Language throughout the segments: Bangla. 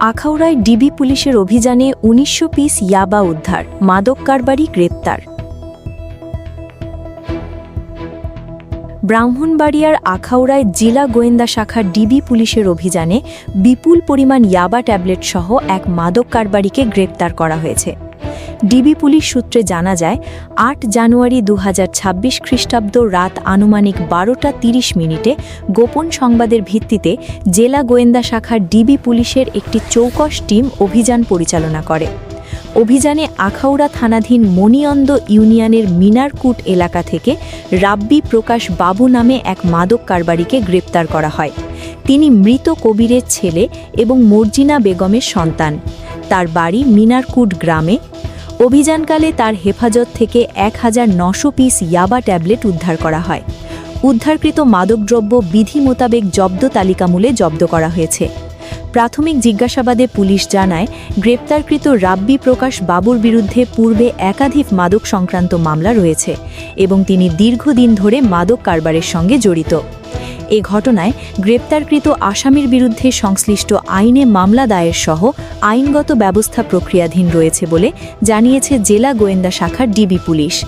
আখাউড়ায় ডিবি পুলিশের অভিযানে উনিশশো পিস ইয়াবা উদ্ধার, মাদক কারবারি গ্রেপ্তার। ব্রাহ্মণবাড়িয়ার আখাউড়ায় জেলা গোয়েন্দা শাখার ডিবি পুলিশের অভিযানে বিপুল পরিমাণ ইয়াবা ট্যাবলেট সহ এক মাদক কারবারিকে গ্রেপ্তার করা হয়েছে। ডিবি পুলিশ সূত্রে জানা যায়, আট জানুয়ারি দু হাজার ছাব্বিশ খ্রিস্টাব্দ রাত আনুমানিক বারোটা তিরিশ মিনিটে গোপন সংবাদের ভিত্তিতে জেলা গোয়েন্দা শাখার ডিবি পুলিশের একটি চৌকস টিম অভিযান পরিচালনা করে। অভিযানে আখাউড়া থানাধীন মণিয়ন্দ ইউনিয়নের মিনারকুট এলাকা থেকে রাব্বি প্রকাশ বাবু নামে এক মাদক কারবারিকে গ্রেপ্তার করা হয়। তিনি মৃত কবিরের ছেলে এবং মর্জিনা বেগমের সন্তান। তার বাড়ি মিনারকুট গ্রামে অভিযানকালে তার হেফাজত থেকে এক হাজার নশো পিস ইয়াবা ট্যাবলেট উদ্ধার করা হয়। উদ্ধারকৃত মাদকদ্রব্য বিধি মোতাবেক জব্দ তালিকামূলে জব্দ করা হয়েছে। প্রাথমিক জিজ্ঞাসাবাদে পুলিশ জানায়, গ্রেপ্তারকৃত রাব্বি প্রকাশ বাবুর বিরুদ্ধে পূর্বে একাধিক মাদক সংক্রান্ত মামলা রয়েছে এবং তিনি দীর্ঘদিন ধরে মাদক কারবারের সঙ্গে জড়িত। এ ঘটনায় গ্রেপ্তারকৃত আসামির বিরুদ্ধে সংশ্লিষ্ট আইনে মামলা দায়ের সহ আইনগত ব্যবস্থা প্রক্রিয়াধীন রয়েছে বলে জানিয়েছে জেলা গোয়েন্দা শাখার ডিবি পুলিশ।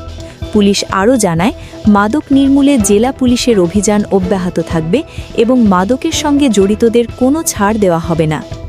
পুলিশ আরও জানায়, মাদক নির্মূলে জেলা পুলিশের অভিযান অব্যাহত থাকবে এবং মাদকের সঙ্গে জড়িতদের কোনো ছাড় দেওয়া হবে না।